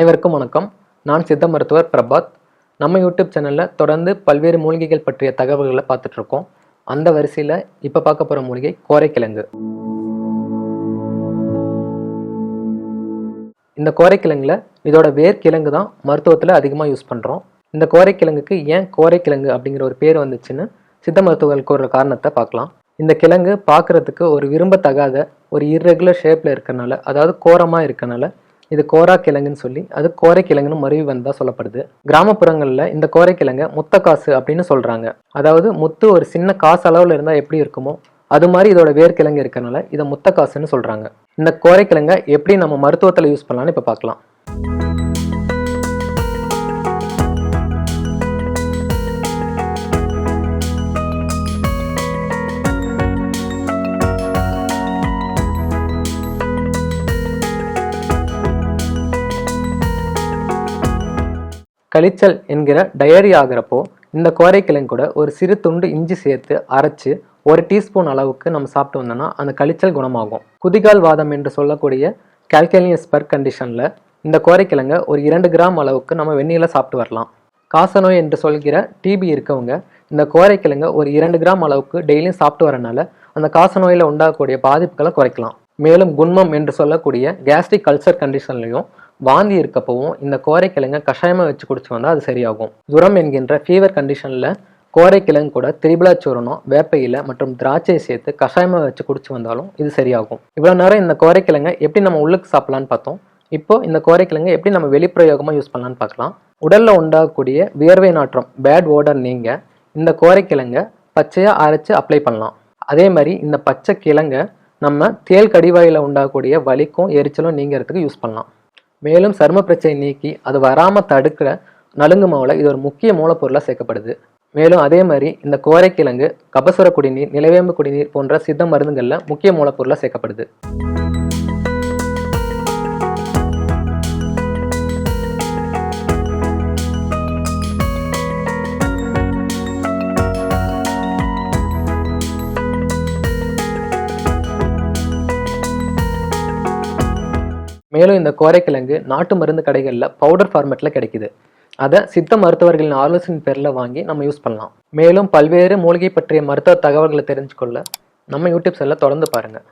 அனைவருக்கும் வணக்கம். நான் சித்த மருத்துவர் பிரபாத். நம்ம யூடியூப் சேனலில் தொடர்ந்து பல்வேறு மூலிகைகள் பற்றிய தகவல்களை பார்த்துட்ருக்கோம். அந்த வரிசையில் இப்போ பார்க்க போகிற மூலிகை கோரைக்கிழங்கு இந்த கோரைக்கிழங்குல இதோட வேர்க்கிழங்கு தான் மருத்துவத்தில் அதிகமாக யூஸ் பண்ணுறோம் இந்த கோரைக்கிழங்குக்கு ஏன் கோரைக்கிழங்கு அப்படிங்கிற ஒரு பேர் வந்துச்சுன்னு சித்த மருத்துவர்கள் கூறுற காரணத்தை பார்க்கலாம். இந்த கிழங்கு பார்க்குறதுக்கு ஒரு விரும்பத்தகாத ஒரு இர்ரெகுலர் ஷேப்பில் இருக்கிறனால அதாவது கோரமாக இருக்கனால இது கோரா கிழங்குன்னு சொல்லி அது கோரைக்கிழங்குன்னு மருவி வந்ததாக சொல்லப்படுது. கிராமப்புறங்களில் இந்த கோரைக்கிழங்க முத்தக்காசு அப்படின்னு சொல்கிறாங்க அதாவது முத்து ஒரு சின்ன காசு அளவில் இருந்தால் எப்படி இருக்குமோ அது மாதிரி இதோட வேர்க்கிழங்கு இருக்கிறனால இதை முத்தக்காசுன்னு சொல்கிறாங்க இந்த கோரைக்கிழங்க எப்படி நம்ம மருத்துவத்தில் யூஸ் பண்ணலான்னு இப்போ பார்க்கலாம். கழிச்சல் என்கிற டயரி ஆகிறப்போ இந்த கோரைக்கிழங்கு கூட ஒரு சிறு துண்டு இஞ்சி சேர்த்து அரைச்சு ஒரு டீஸ்பூன் அளவுக்கு நம்ம சாப்பிட்டு வந்தோம்னா அந்த கழிச்சல் குணமாகும். குதிகால் வாதம் என்று சொல்லக்கூடிய கால்கேலியஸ் பர் கண்டிஷனில் இந்த கோரைக்கிழங்க ஒரு இரண்டு கிராம் அளவுக்கு நம்ம வெந்நீரில் சாப்பிட்டு வரலாம். காசநோய் என்று சொல்கிற டிபி இருக்கவங்க இந்த கோரைக்கிழங்க ஒரு இரண்டு கிராம் அளவுக்கு டெய்லியும் சாப்பிட்டு வரனால அந்த காசநோயில் உண்டாகக்கூடிய பாதிப்புகளை குறைக்கலாம். மேலும் குண்மம் என்று சொல்லக்கூடிய கேஸ்ட்ரிக் கல்ச்சர் கண்டிஷன்லையும் வாந்தி இருக்கப்பவும் இந்த கோரைக்கிழங்க கஷாயமாக வச்சு குடிச்சு வந்தால் அது சரியாகும். ஜுரம் என்கின்ற ஃபீவர் கண்டிஷனில் கோரைக்கிழங்கு கூட திரிபலா சூரணம் வேப்ப இலை மற்றும் திராட்சை சேர்த்து கஷாயமாக வச்சு குடிச்சு வந்தாலும் இது சரியாகும். இவ்வளோ நேரம் இந்த கோரைக்கிழங்க எப்படி நம்ம உள்ளுக்கு சாப்பிடலான்னு பார்த்தோம். இப்போ இந்த கோரைக்கிழங்கு எப்படி நம்ம வெளிப்பிரயோகமாக யூஸ் பண்ணலான்னு பார்க்கலாம். உடலில் உண்டாகக்கூடிய வியர்வை நாற்றம் பேட் ஓடர் நீங்க இந்த கோரைக்கிழங்க பச்சையாக அரைச்சி அப்ளை பண்ணலாம். அதே மாதிரி இந்த பச்சை கிழங்கை நம்ம தேல் கடிவாயில் உண்டாகக்கூடிய வலிக்கும் எரிச்சலும் நீங்கிறதுக்கு யூஸ் பண்ணலாம். மேலும் சரும பிரச்சனை நீக்கி அது வராமல் தடுக்கிற நலுங்கு மாவில் இது ஒரு முக்கிய மூலப்பொருளாக சேர்க்கப்படுது. மேலும் அதே மாதிரி இந்த கோரைக்கிழங்கு கபசுர குடிநீர் நிலவேம்பு குடிநீர் போன்ற சித்த மருந்துகளில் முக்கிய மூலப்பொருளாக சேர்க்கப்படுது. மேலும் இந்த கோரைக்கிழங்கு நாட்டு மருந்து கடைகளில் பவுடர் ஃபார்மேட்டில் கிடைக்குது. அதை சித்த மருத்துவர்களின் ஆலோசனை பேரில் வாங்கி நம்ம யூஸ் பண்ணலாம். மேலும் பல்வேறு மூலிகை பற்றிய மருத்துவ தகவல்களை தெரிஞ்சுக்கொள்ள நம்ம யூடியூப் செல்ல தொடர்ந்து பாருங்கள்